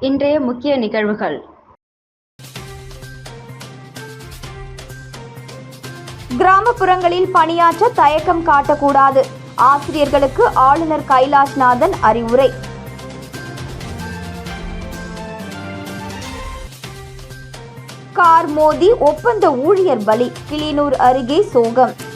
இன்றைய முக்கிய நிகழ்வுகள். கிராமப்புறங்களில் பணியாற்ற தயக்கம் காட்டக்கூடாது. ஆசிரியர்களுக்கு ஆளுநர் கைலாஷ்நாதன் அறிவுரை. கார் மோதி ஒப்பந்த ஊழியர் பலி கிளிநூர் அருகே சோகம்.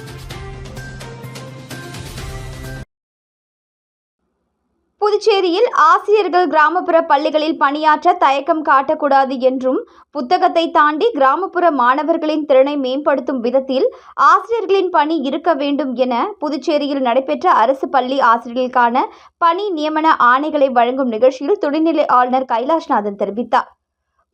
புதுச்சேரியில் ஆசிரியர்கள் கிராமப்புற பள்ளிகளில் பணியாற்ற தயக்கம் காட்டக்கூடாது என்றும் புத்தகத்தை தாண்டி கிராமப்புற மாணவர்களின் திறனை மேம்படுத்தும் விதத்தில் ஆசிரியர்களின் பணி இருக்க வேண்டும் என புதுச்சேரியில் நடைபெற்ற அரசு பள்ளி ஆசிரியர்களுக்கான பணி நியமன ஆணைகளை வழங்கும் நிகழ்ச்சியில் துணைநிலை ஆளுநர் கைலாஷ்நாதன் தெரிவித்தார்.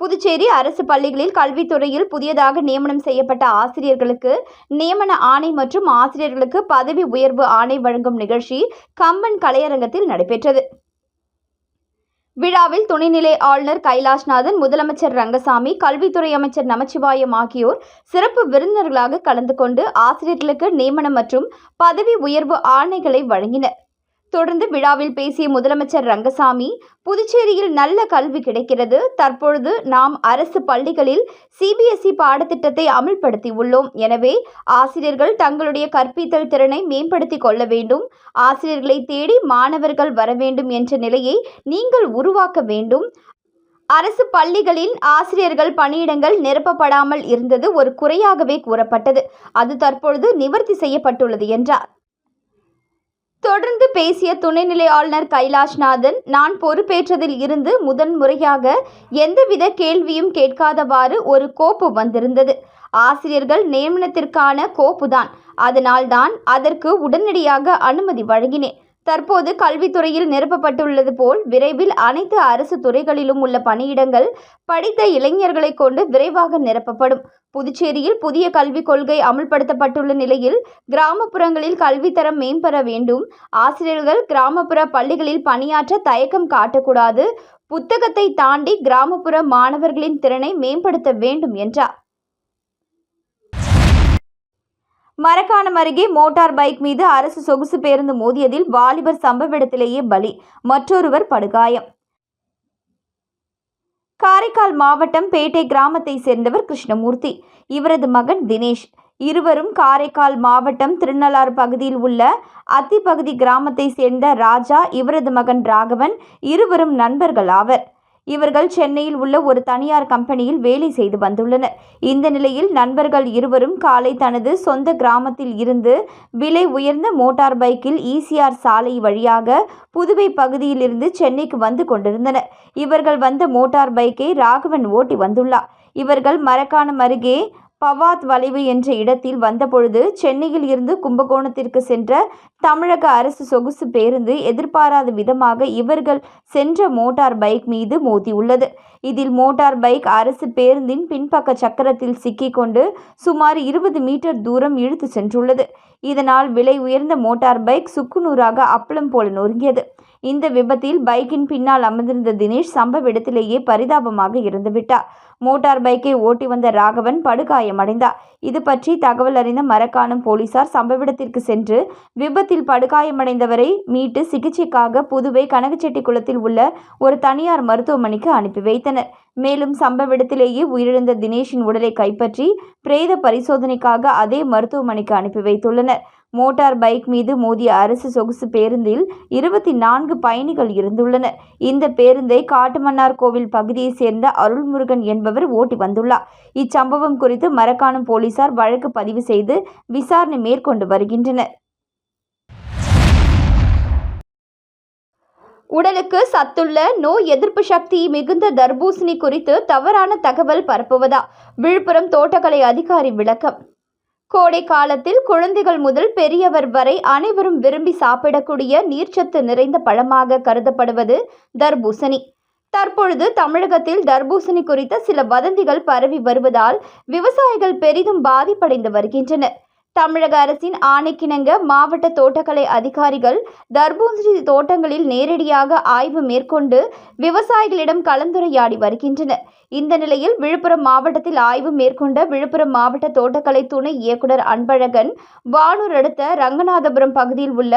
புதுச்சேரி அரசு பள்ளிகளில் கல்வித்துறையில் புதியதாக நியமனம் செய்யப்பட்ட ஆசிரியர்களுக்கு நியமன ஆணை மற்றும் ஆசிரியர்களுக்கு பதவி உயர்வு ஆணை வழங்கும் நிகழ்ச்சி கம்பன் கலையரங்கத்தில் நடைபெற்றது. விழாவில் துணைநிலை ஆளுநர் கைலாஷ்நாதன் முதலமைச்சர் ரங்கசாமி கல்வித்துறை அமைச்சர் நமச்சிவாயம் ஆகியோர் சிறப்பு விருந்தினர்களாக கலந்து கொண்டு ஆசிரியர்களுக்கு நியமனம் மற்றும் பதவி உயர்வு ஆணைகளை வழங்கினர். தொடர்ந்து விழாவில் பேசிய முதலமைச்சர் ரங்கசாமி புதுச்சேரியில் நல்ல கல்வி கிடைக்கிறது. தற்பொழுது நாம் அரசு பள்ளிகளில் சிபிஎஸ்இ பாடத்திட்டத்தை அமல்படுத்தி உள்ளோம் எனவே ஆசிரியர்கள் தங்களுடைய கற்பித்தல் திறனை மேம்படுத்திக் கொள்ள வேண்டும். ஆசிரியர்களை தேடி மாணவர்கள் வர வேண்டும் என்ற நிலையை நீங்கள் உருவாக்க வேண்டும். அரசு பள்ளிகளில் ஆசிரியர்கள் பணியிடங்கள் நிரப்பப்படாமல் இருந்தது ஒரு குறையாகவே கூறப்பட்டது. அது தற்பொழுது நிவர்த்தி செய்யப்பட்டுள்ளது என்றார். தொடர்ந்து பேசிய துணைநிலை ஆளுநர் கைலாஷ்நாதன் நான் பொறுப்பேற்றதில் இருந்து முதன் முறையாக எந்தவித கேள்வியும் கேட்காதவாறு ஒரு கோப்பு வந்திருந்தது. ஆசிரியர்கள் நியமனத்திற்கான கோப்புதான். அதனால்தான் அதற்கு உடனடியாக அனுமதி வழங்கினேன். தற்போது கல்வித்துறையில் நிரப்பப்பட்டுள்ளது போல் விரைவில் அனைத்து அரசு துறைகளிலும் உள்ள பணியிடங்கள் படித்த இளைஞர்களை கொண்டு விரைவாக நிரப்பப்படும். புதுச்சேரியில் புதிய கல்விக் கொள்கை அமுல்படுத்தப்பட்டுள்ள நிலையில் கிராமப்புறங்களில் கல்வித்தரம் மேம்பெற வேண்டும். ஆசிரியர்கள் கிராமப்புற பள்ளிகளில் பணியாற்ற தயக்கம் காட்டக்கூடாது. புத்தகத்தை தாண்டி கிராமப்புற மாணவர்களின் திறனை மேம்படுத்த வேண்டும் என்றார். மரக்காணம் அருகே மோட்டார் பைக் மீது அரசு சொகுசு பேருந்து மோதியதில் வாலிபர் சம்பவ இடத்திலேயே பலி. மற்றொருவர் படுகாயம். காரைக்கால் மாவட்டம் பேட்டை கிராமத்தை சேர்ந்தவர் கிருஷ்ணமூர்த்தி. இவரது மகன் தினேஷ். இருவரும் காரைக்கால் மாவட்டம் திருநள்ளாறு பகுதியில் உள்ள அத்திப்பகுதி கிராமத்தை சேர்ந்த ராஜா இவரது மகன் ராகவன் இருவரும் நண்பர்கள் ஆவர். இவர்கள் சென்னையில் உள்ள ஒரு தனியார் கம்பெனியில் வேலை செய்து வந்துள்ளனர். இந்த நிலையில் நண்பர்கள் இருவரும் காலை தனது சொந்த கிராமத்தில் இருந்து விலை உயர்ந்த மோட்டார் பைக்கில் ஈசிஆர் சாலை வழியாக புதுவை பகுதியிலிருந்து சென்னைக்கு வந்து கொண்டிருந்தனர். இவர்கள் வந்த மோட்டார் பைக்கை ராகவன் ஓட்டி வந்துள்ளார். இவர்கள் மரக்காணம் அருகே பவாத் வளைவு என்ற இடத்தில் வந்தபொழுது சென்னையில் இருந்து கும்பகோணத்திற்கு சென்ற தமிழக அரசு சொகுசு பேருந்து எதிர்பாராத விதமாக இவர்கள் சென்ற மோட்டார் பைக் மீது மோதியுள்ளது. இதில் மோட்டார் பைக் அரசு பேருந்தின் பின்பக்க சக்கரத்தில் சிக்கிக்கொண்டு சுமார் இருபது மீட்டர் தூரம் இழுத்து சென்றுள்ளது. இதனால் விலை உயர்ந்த மோட்டார் பைக் சுக்குநூறாக அப்பளம் போல நொறுங்கியது. இந்த விபத்தில் பைக்கின் பின்னால் அமர்ந்திருந்த தினேஷ் சம்பவ இடத்திலேயே பரிதாபமாக இறந்துவிட்டார் மோட்டார் பைக்கை ஓட்டி வந்த ராகவன் படுகாயமடைந்தார். இது பற்றி தகவல் அறிந்த மரக்காணம் போலீசார் சம்பவ இடத்திற்கு சென்று விபத்தில் படுகாயமடைந்தவரை மீட்டு சிகிச்சைக்காக புதுவை கனகச்செட்டி குளத்தில் உள்ள ஒரு தனியார் மருத்துவமனைக்கு அனுப்பி வைத்தனர். மேலும் சம்பவ இடத்திலேயே உயிரிழந்த தினேஷின் உடலை கைப்பற்றி பிரேத பரிசோதனைக்காக அதே மருத்துவமனைக்கு அனுப்பி வைத்துள்ளனர். மோட்டார் பைக் மீது மோதிய அரசு சொகுசு பேருந்தில் இருபத்தி நான்கு பயணிகள் இருந்துள்ளனர். இந்த பேருந்தை காட்டுமன்னார் கோவில் பகுதியைச் சேர்ந்த அருள்முருகன் என்பவர் ஓட்டி வந்துள்ளார். இச்சம்பவம் குறித்து மரக்காணம் போலீசார் வழக்கு பதிவு செய்து விசாரணை மேற்கொண்டு வருகின்றனர். உடலுக்கு சத்துள்ள நோய் எதிர்ப்பு சக்தி மிகுந்த தர்பூசணி குறித்து தவறான தகவல் பரப்புவதா? விழுப்புரம் தோட்டக்கலை அதிகாரி விளக்கம். கோடை காலத்தில் குழந்தைகள் முதல் பெரியவர் வரை அனைவரும் விரும்பி சாப்பிடக்கூடிய நீர்ச்சத்து நிறைந்த பழமாக கருதப்படுவது தர்பூசணி. தற்பொழுது தமிழகத்தில் தர்பூசணி குறித்த சில வதந்திகள் பரவி வருவதால் விவசாயிகள் பெரிதும் பாதிப்படைந்து வருகின்றனர். தமிழக அரசின் ஆணைக்கிணங்க மாவட்ட தோட்டக்கலை அதிகாரிகள் தர்பூசணி தோட்டங்களில் நேரடியாக ஆய்வு மேற்கொண்டு விவசாயிகளிடம் கலந்துரையாடி வருகின்றனர். இந்த நிலையில் விழுப்புரம் மாவட்டத்தில் ஆய்வு மேற்கொண்ட விழுப்புரம் மாவட்ட தோட்டக்கலை துணை இயக்குனர் அன்பழகன் வானூர் அடுத்த ரங்கநாதபுரம் பகுதியில் உள்ள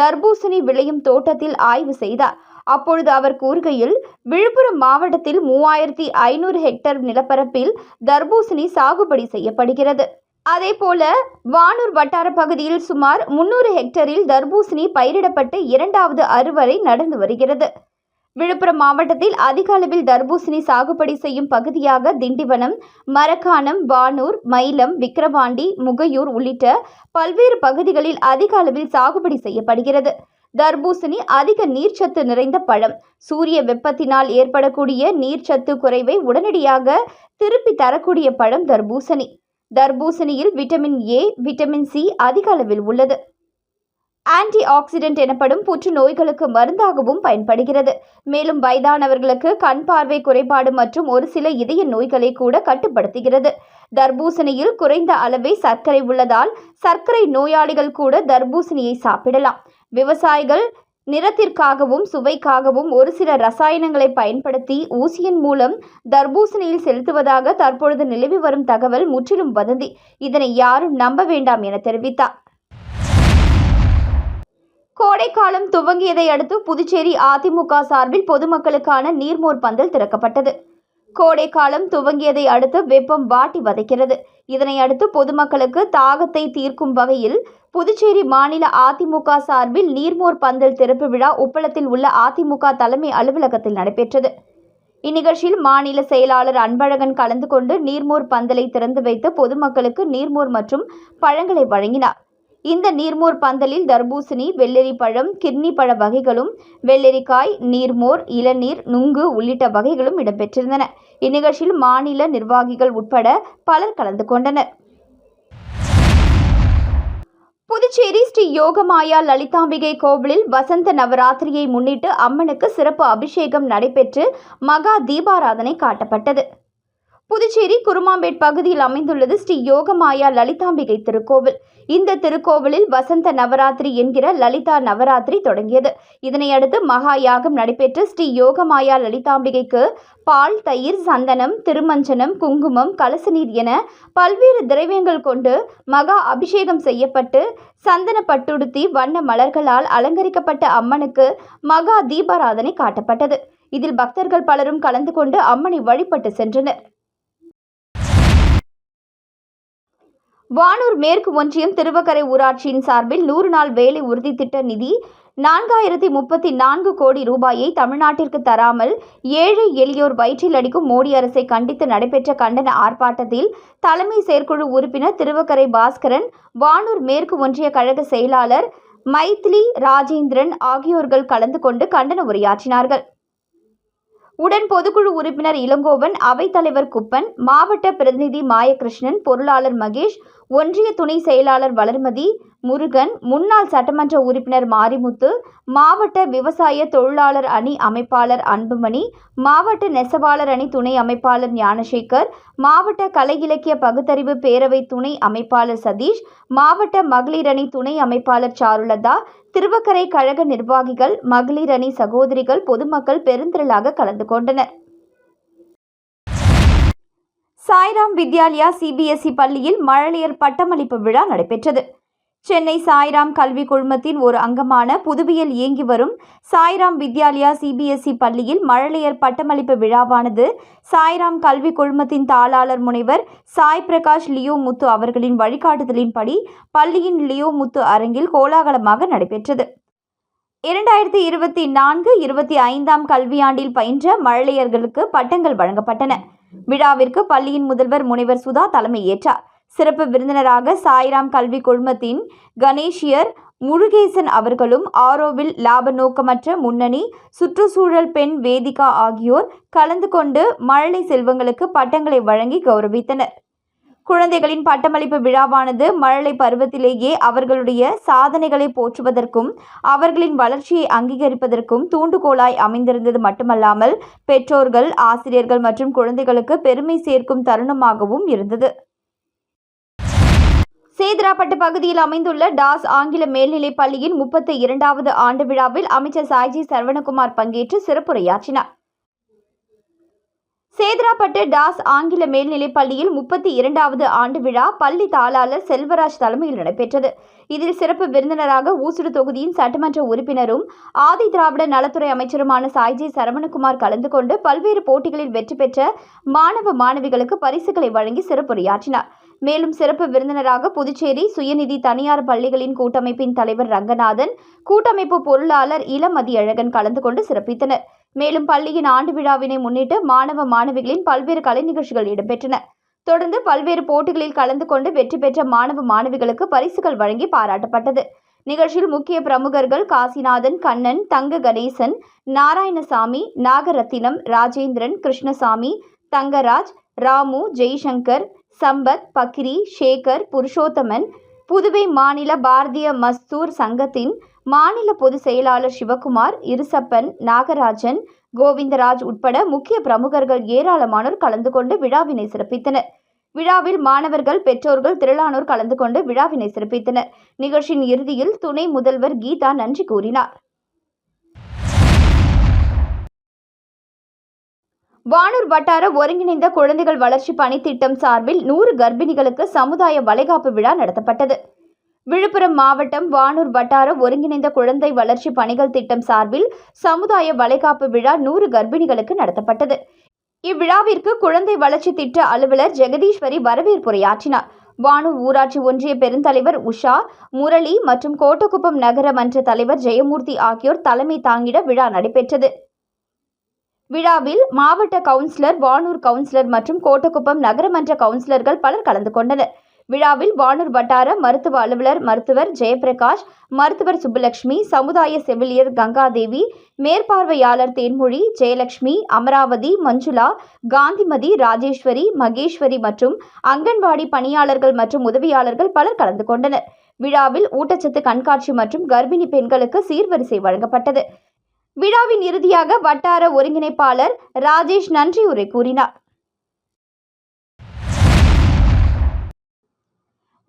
தர்பூசணி விளையும் தோட்டத்தில் ஆய்வு செய்தார். அப்பொழுது அவர் கூறுகையில் விழுப்புரம் மாவட்டத்தில் மூவாயிரத்தி ஐநூறு ஹெக்டேர் நிலப்பரப்பில் தர்பூசணி சாகுபடி செய்யப்படுகிறது. அதேபோல வானூர் வட்டார பகுதியில் சுமார் முன்னூறு ஹெக்டரில் தர்பூசணி பயிரிடப்பட்டு இரண்டாவது அறுவடை நடந்து வருகிறது. விழுப்புரம் மாவட்டத்தில் அதிக அளவில் தர்பூசணி சாகுபடி செய்யும் பகுதியாக திண்டிவனம் மரக்காணம் வானூர் மயிலம் விக்கிரவாண்டி முகையூர் உள்ளிட்ட பல்வேறு பகுதிகளில் அதிக அளவில் சாகுபடி செய்யப்படுகிறது. தர்பூசணி அதிக நீர்ச்சத்து நிறைந்த பழம். சூரிய வெப்பத்தினால் ஏற்படக்கூடிய நீர்ச்சத்து குறைவை உடனடியாக திருப்பி தரக்கூடிய பழம் தர்பூசணி. தர்பூசணியில் விட்டமின் ஏ விட்டமின் சி அதிக அளவில் உள்ளது. ஆன்டி ஆக்சிடென்ட் எனப்படும் புற்றுநோய்களுக்கு மருந்தாகவும் பயன்படுகிறது. மேலும் வயதானவர்களுக்கு கண் பார்வை குறைபாடு மற்றும் ஒரு சில இதய நோய்களை கூட கட்டுப்படுத்துகிறது. தர்பூசணியில் குறைந்த அளவே சர்க்கரை உள்ளதால் சர்க்கரை நோயாளிகள் கூட தர்பூசணியை சாப்பிடலாம். விவசாயிகள் நிறத்திற்காகவும் சுவைக்காகவும் ஒரு சில ரசாயனங்களை பயன்படுத்தி ஊசியின் மூலம் தர்பூசணியில் செலுத்துவதாக தற்பொழுது நிலவி வரும் தகவல் முற்றிலும் வதந்தி. இதனை யாரும் நம்ப வேண்டாம் என தெரிவித்தார். கோடைக்காலம் துவங்கியதை அடுத்து புதுச்சேரி அதிமுக சார்பில் பொதுமக்களுக்கான நீர்மோர் பந்தல் திறக்கப்பட்டது. கோடைக்காலம் துவங்கியதை அடுத்து வெப்பம் வாட்டி வதைக்கிறது. இதனை அடுத்து பொதுமக்களுக்கு தாகத்தை தீர்க்கும் வகையில் புதுச்சேரி மாநில அதிமுக சார்பில் நீர்மோர் பந்தல் திறப்பு விழா உப்பளத்தில் உள்ள அதிமுக தலைமை அலுவலகத்தில் நடைபெற்றது. இந்நிகழ்ச்சியில் மாநில செயலாளர் அன்பழகன் கலந்து கொண்டு நீர்மோர் பந்தலை திறந்து வைத்து பொதுமக்களுக்கு நீர்மோர் மற்றும் பழங்களை வழங்கினார். இந்த நீர்மோர் பந்தலில் தர்பூசணி வெள்ளரி பழம் கிட்னி பழ வகைகளும் வெள்ளரிக்காய் நீர்மோர் இளநீர் நுங்கு உள்ளிட்ட வகைகளும் இடம்பெற்றிருந்தன. இந்நிகழ்ச்சியில் மாநில நிர்வாகிகள் உட்பட பலர் கலந்து கொண்டனர். புதுச்சேரி ஸ்ரீ யோகமாயா லலிதாம்பிகை கோவிலில் வசந்த நவராத்திரியை முன்னிட்டு அம்மனுக்கு சிறப்பு அபிஷேகம் நடைபெற்று மகா தீபாராதனை காட்டப்பட்டது. புதுச்சேரி குருமாம்பேட் பகுதியில் அமைந்துள்ளது ஸ்ரீ யோகமாயா லலிதாம்பிகை திருக்கோவில். இந்த திருக்கோவிலில் வசந்த நவராத்திரி என்கிற லலிதா நவராத்திரி தொடங்கியது. இதனையடுத்து மகா யாகம் நடைபெற்ற ஸ்ரீ யோகமாயா லலிதாம்பிகைக்கு பால் தயிர் சந்தனம் திருமஞ்சனம் குங்குமம் கலசநீர் என பல்வேறு திரவியங்கள் கொண்டு மகா அபிஷேகம் செய்யப்பட்டு சந்தன பட்டுடுத்தி வண்ண மலர்களால் அலங்கரிக்கப்பட்ட அம்மனுக்கு மகா தீபாராதனை காட்டப்பட்டது. இதில் பக்தர்கள் பலரும் கலந்து கொண்டு அம்மனை வழிபட்டு சென்றனர். வானூர் மேற்கு ஒன்றியம் திருவக்கரை ஊராட்சியின் சார்பில் நூறு நாள் வேலை உறுதி திட்ட நிதி நான்காயிரத்தி முப்பத்தி நான்கு கோடி ரூபாயை தமிழ்நாட்டிற்கு தராமல் ஏழை எளியோர் வயிற்றில் அடிக்கும் மோடி அரசை கண்டித்து நடைபெற்ற கண்டன ஆர்ப்பாட்டத்தில் தலைமை செயற்குழு உறுப்பினர் திருவக்கரை பாஸ்கரன் வானூர் மேற்கு ஒன்றிய கழக செயலாளர் மைத்லி ராஜேந்திரன் ஆகியோர்கள் கலந்து கொண்டு கண்டன உரையாற்றினார்கள். உடன் பொதுக்குழு உறுப்பினர் இளங்கோவன் அவைத்தலைவர் குப்பன் மாவட்ட பிரதிநிதி மாயகிருஷ்ணன் பொருளாளர் மகேஷ் ஒன்றிய துணை செயலாளர் வளர்மதி முருகன் முன்னாள் சட்டமன்ற உறுப்பினர் மாரிமுத்து மாவட்ட விவசாய தொழிலாளர் அணி அமைப்பாளர் அன்புமணி மாவட்ட நெசவாளர் அணி துணை அமைப்பாளர் ஞானசேகர் மாவட்ட கலை இலக்கிய பகுத்தறிவு பேரவை துணை அமைப்பாளர் சதீஷ் மாவட்ட மகளிர் அணி துணை அமைப்பாளர் சாருலதா திருவக்கரை கழக நிர்வாகிகள் மகளிர் அணி சகோதரிகள் பொதுமக்கள் பெருந்திரளாக கலந்து கொண்டனர். சாய்ராம் வித்யாலயா சிபிஎஸ்இ பள்ளியில் மழலையர் பட்டமளிப்பு விழா நடைபெற்றது. சென்னை சாய்ராம் கல்வி குழுமத்தின் ஒரு அங்கமான புதுவியல் இயங்கி வரும் சாய்ராம் வித்யாலயா சிபிஎஸ்இ பள்ளியில் மழலையர் பட்டமளிப்பு விழாவானது சாய்ராம் கல்வி குழுமத்தின் தாளாளர் முனைவர் சாய் பிரகாஷ் லியோ முத்து அவர்களின் வழிகாட்டுதலின்படி பள்ளியின் லியோ முத்து அரங்கில் கோலாகலமாக நடைபெற்றது. இரண்டாயிரத்தி இருபத்தி நான்கு இருபத்தி ஐந்தாம் கல்வியாண்டில் பயின்ற மழலையர்களுக்கு பட்டங்கள் வழங்கப்பட்டன. விழாவிற்கு பள்ளியின் முதல்வர் முனைவர் சுதா தலைமையேற்றார் சிறப்பு விருந்தினராக சாய்ராம் கல்வி குழுமத்தின் கணேஷியர் முருகேசன் அவர்களும் ஆரோவில் லாப நோக்கமற்ற முன்னணி சுற்றுச்சூழல் பெண் வேதிகா ஆகியோர் கலந்து கொண்டு மழலை செல்வங்களுக்கு பட்டங்களை வழங்கி கௌரவித்தனர். குழந்தைகளின் பட்டமளிப்பு விழாவானது மழலை பருவத்திலேயே அவர்களுடைய சாதனைகளை போற்றுவதற்கும் அவர்களின் வளர்ச்சியை அங்கீகரிப்பதற்கும் தூண்டுகோலாய் அமைந்திருந்தது மட்டுமல்லாமல் பெற்றோர்கள் ஆசிரியர்கள் மற்றும் குழந்தைகளுக்கு பெருமை சேர்க்கும் தருணமாகவும் இருந்தது. சேதராப்பட்டு பகுதியில் அமைந்துள்ள டாஸ் ஆங்கில மேல்நிலைப் பள்ளியின் முப்பத்தி இரண்டாவது ஆண்டு விழாவில் அமைச்சர் சாய்ஜி சரவணகுமார் பங்கேற்று சிறப்புரையாற்றினார். சேதராப்பட்டு டாஸ் ஆங்கில மேல்நிலைப் பள்ளியில் முப்பத்தி இரண்டாவது ஆண்டு விழா பள்ளி தாளாளர் செல்வராஜ் தலைமையில் நடைபெற்றது. இதில் சிறப்பு விருந்தினராக ஊசுடு தொகுதியின் சட்டமன்ற உறுப்பினரும் ஆதி திராவிட நலத்துறை அமைச்சருமான சாய்ஜி சரவணகுமார் கலந்து கொண்டு பல்வேறு போட்டிகளில் வெற்றி பெற்ற மாணவ மாணவிகளுக்கு பரிசுகளை வழங்கி சிறப்புரையாற்றினார். மேலும் சிறப்பு விருந்தினராக புதுச்சேரி சுயநிதி தனியார் பள்ளிகளின் கூட்டமைப்பின் தலைவர் ரங்கநாதன் கூட்டமைப்பு பொருளாளர் இளமதியழகன் கலந்து கொண்டு சிறப்பித்தனர். மேலும் பள்ளியின் ஆண்டு விழாவினை முன்னிட்டு மாணவ மாணவிகளின் பல்வேறு கலை நிகழ்ச்சிகள் இடம்பெற்றன. தொடர்ந்து பல்வேறு போட்டிகளில் கலந்து கொண்டு வெற்றி பெற்ற மாணவ மாணவிகளுக்கு பரிசுகள் வழங்கி பாராட்டப்பட்டது. நிகழ்ச்சியில் முக்கிய பிரமுகர்கள் காசிநாதன் கண்ணன் தங்க கணேசன் நாராயணசாமி நாகரத்தினம் ராஜேந்திரன் கிருஷ்ணசாமி தங்கராஜ் ராமு ஜெய்சங்கர் சம்பத் பக்ரி சேகர் புருஷோத்தமன் புதுவை மாநில பாரதிய மஸ்தூர் சங்கத்தின் மாநில பொதுச் செயலாளர் சிவகுமார் இருசப்பன் நாகராஜன் கோவிந்தராஜ் உட்பட முக்கிய பிரமுகர்கள் ஏராளமானோர் கலந்து கொண்டு விழாவினை சிறப்பித்தனர். விழாவில் மாணவர்கள் பெற்றோர்கள் திரளானோர் கலந்து கொண்டு விழாவினை சிறப்பித்தனர். நிகழ்ச்சியின் இறுதியில் துணை முதல்வர் கீதா நன்றி கூறினார். வானூர் வட்டார ஒருங்கிணைந்த குழந்தைகள் வளர்ச்சி பணித்திட்டம் சார்பில் நூறு கர்ப்பிணிகளுக்கு சமுதாய வளைகாப்பு விழா நடத்தப்பட்டது. விழுப்புரம் மாவட்டம் வானூர் வட்டார ஒருங்கிணைந்த குழந்தை வளர்ச்சி பணிகள் திட்டம் சார்பில் சமுதாய வளைகாப்பு விழா நூறு கர்ப்பிணிகளுக்கு நடத்தப்பட்டது. இவ்விழாவிற்கு குழந்தை வளர்ச்சி திட்ட அலுவலர் ஜெகதீஸ்வரி வரவேற்புரையாற்றினார் வானூர் ஊராட்சி ஒன்றிய பெருந்தலைவர் உஷா முரளி மற்றும் கோட்டக்குப்பம் நகர மன்ற தலைவர் ஜெயமூர்த்தி ஆகியோர் தலைமை தாங்கிட விழா நடைபெற்றது. விழாவில் மாவட்ட கவுன்சிலர் வானூர் கவுன்சிலர் மற்றும் கோட்டக்குப்பம் நகரமன்ற கவுன்சிலர்கள் பலர் கலந்து கொண்டனர். விழாவில் வானூர் வட்டார மருத்துவ அலுவலர் மருத்துவர் ஜெயபிரகாஷ் மருத்துவர் சுப்புலட்சுமி சமுதாய செவிலியர் கங்காதேவி மேற்பார்வையாளர் தேன்மொழி ஜெயலட்சுமி அமராவதி மஞ்சுளா காந்திமதி ராஜேஸ்வரி மகேஸ்வரி மற்றும் அங்கன்வாடி பணியாளர்கள் மற்றும் உதவியாளர்கள் பலர் கலந்து கொண்டனர். விழாவில் ஊட்டச்சத்து கண்காட்சி மற்றும் கர்ப்பிணி பெண்களுக்கு சீர்வரிசை வழங்கப்பட்டது. விழாவின் இறுதியாக வட்டார ஒருங்கிணைப்பாளர் ராஜேஷ் நன்றியுரை கூறினார்.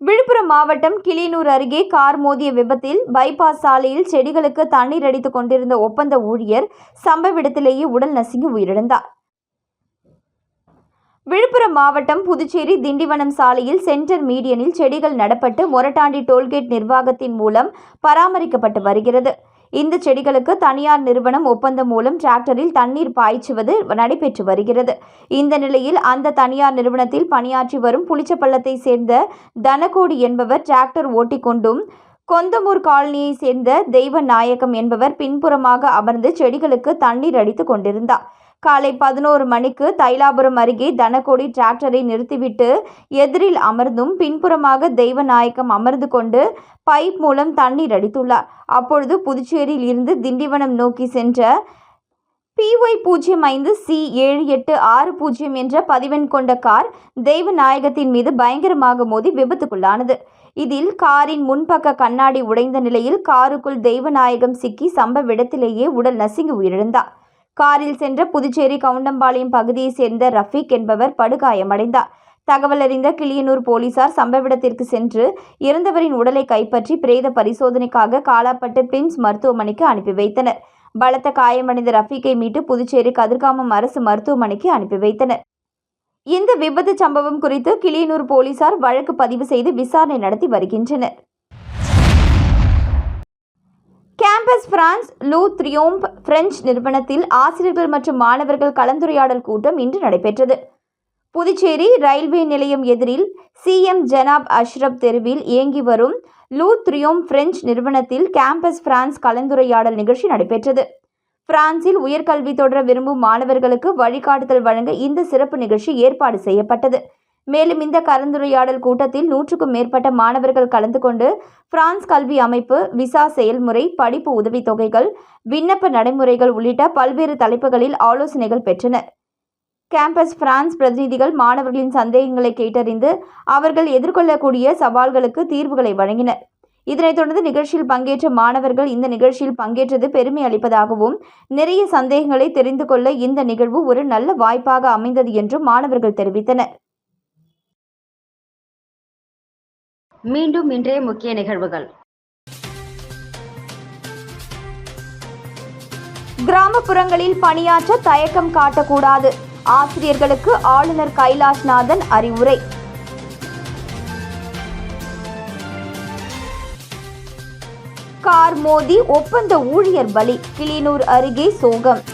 விழுப்புரம் மாவட்டம் கிளியனூர் அருகே கார் மோதிய விபத்தில் பைபாஸ் சாலையில் செடிகளுக்கு தண்ணீர் அடித்துக் கொண்டிருந்த ஒப்பந்த ஊழியர் சம்பவ இடத்திலேயே உடல் நசுங்கி உயிரிழந்தார். விழுப்புரம் மாவட்டம் புதுச்சேரி திண்டிவனம் சாலையில் சென்டர் மீடியனில் செடிகள் நடப்பட்டு மொரட்டாண்டி டோல்கேட் நிர்வாகத்தின் மூலம் பராமரிக்கப்பட்டு வருகிறது. இந்த செடிகளுக்கு தனியார் நிறுவனம் ஒப்பந்தம் மூலம் டிராக்டரில் தண்ணீர் பாய்ச்சுவது நடைபெற்று வருகிறது. இந்த நிலையில் அந்த தனியார் நிறுவனத்தில் பணியாற்றி வரும் புளிச்சப்பள்ளத்தை சேர்ந்த தனகோடி என்பவர் டிராக்டர் ஓட்டிக்கொண்டும் கொந்தமூர் காலனியை சேர்ந்த தெய்வ நாயகம் என்பவர் பின்புறமாக அமர்ந்து செடிகளுக்கு தண்ணீர் அடித்து கொண்டிருந்தார். காலை பதினோரு மணிக்கு தைலாபுரம் அருகே தனக்கோடி டிராக்டரை நிறுத்திவிட்டு எதிரில் அமர்ந்தும் பின்புறமாக தெய்வநாயக்கம் அமர்ந்து கொண்டு பைப் மூலம் தண்ணீர் அடித்துள்ளார். அப்பொழுது புதுச்சேரியில் இருந்து திண்டிவனம் நோக்கி சென்ற பிஒய் பூஜ்ஜியம் ஐந்து சி ஏழு எட்டு ஆறு பூஜ்ஜியம் என்ற பதிவெண் கொண்ட கார் தெய்வநாயகத்தின் மீது பயங்கரமாக மோதி விபத்துக்குள்ளானது. இதில் காரின் முன்பக்க கண்ணாடி உடைந்த நிலையில் காருக்குள் தெய்வநாயகம் சிக்கி சம்பவ இடத்திலேயே உடல் நசுங்கி உயிரிழந்தார். காரில் சென்ற புதுச்சேரி கவுண்டம்பாளையம் பகுதியைச் சேர்ந்த ரஃபீக் என்பவர் படுகாயமடைந்தார். தகவல் அறிந்த கிளியனூர் போலீசார் சம்பவிடத்திற்கு சென்று இறந்தவரின் உடலை கைப்பற்றி பிரேத பரிசோதனைக்காக காலாப்பட்டு பிம்ஸ் மருத்துவமனைக்கு அனுப்பி வைத்தனர். பலத்த காயமடைந்த ரஃபீக்கை மீட்டு புதுச்சேரி கதிர்காமம் அரசு மருத்துவமனைக்கு அனுப்பி வைத்தனர். இந்த விபத்து சம்பவம் குறித்து கிளியனூர் போலீசார் வழக்கு பதிவு செய்து விசாரணை நடத்தி வருகின்றனர். Campus France Le Triomphe French நிறுவனத்தில் ஆசிரியர்கள் மற்றும் மாணவர்கள் கலந்துரையாடல் கூட்டம் இன்று நடைபெற்றது. புதுச்சேரி ரயில்வே நிலையம் எதிரில் சிஎம் ஜனாப் அஷ்ரப் தெருவில் இயங்கி வரும் லூ த்ரியோம் பிரெஞ்சு நிறுவனத்தில் கேம்பஸ் பிரான்ஸ் கலந்துரையாடல் நிகழ்ச்சி நடைபெற்றது. பிரான்சில் உயர்கல்வி தொடர விரும்பும் மாணவர்களுக்கு வழிகாட்டுதல் வழங்க இந்த சிறப்பு நிகழ்ச்சி ஏற்பாடு செய்யப்பட்டது. மேலும் இந்த கலந்துரையாடல் கூட்டத்தில் நூற்றுக்கும் மேற்பட்ட மாணவர்கள் கலந்து கொண்டு பிரான்ஸ் கல்வி அமைப்பு விசா செயல்முறை படிப்பு உதவித்தொகைகள் விண்ணப்ப நடைமுறைகள் உள்ளிட்ட பல்வேறு தலைப்புகளில் ஆலோசனைகள் பெற்றனர் கேம்பஸ் பிரான்ஸ் பிரதிநிதிகள் மாணவர்களின் சந்தேகங்களை கேட்டறிந்து அவர்கள் எதிர்கொள்ளக்கூடிய சவால்களுக்கு தீர்வுகளை வழங்கினர். இதனைத் தொடர்ந்து நிகழ்ச்சியில் பங்கேற்ற மாணவர்கள் இந்த நிகழ்ச்சியில் பங்கேற்றது பெருமை அளிப்பதாகவும் நிறைய சந்தேகங்களை தெரிந்து கொள்ள இந்த நிகழ்வு ஒரு நல்ல வாய்ப்பாக அமைந்தது என்றும் மாணவர்கள் தெரிவித்தனர். மீண்டும் இன்றைய முக்கிய நிகழ்வுகள். கிராமப்புறங்களில் பணியாற்ற தயக்கம் காட்டக்கூடாது. ஆசிரியர்களுக்கு ஆளுநர் கைலாஷ்நாதன் அறிவுரை. கார் மோதி ஒப்பந்த ஊழியர் பலி கிளிநூர் அருகே சோகம்.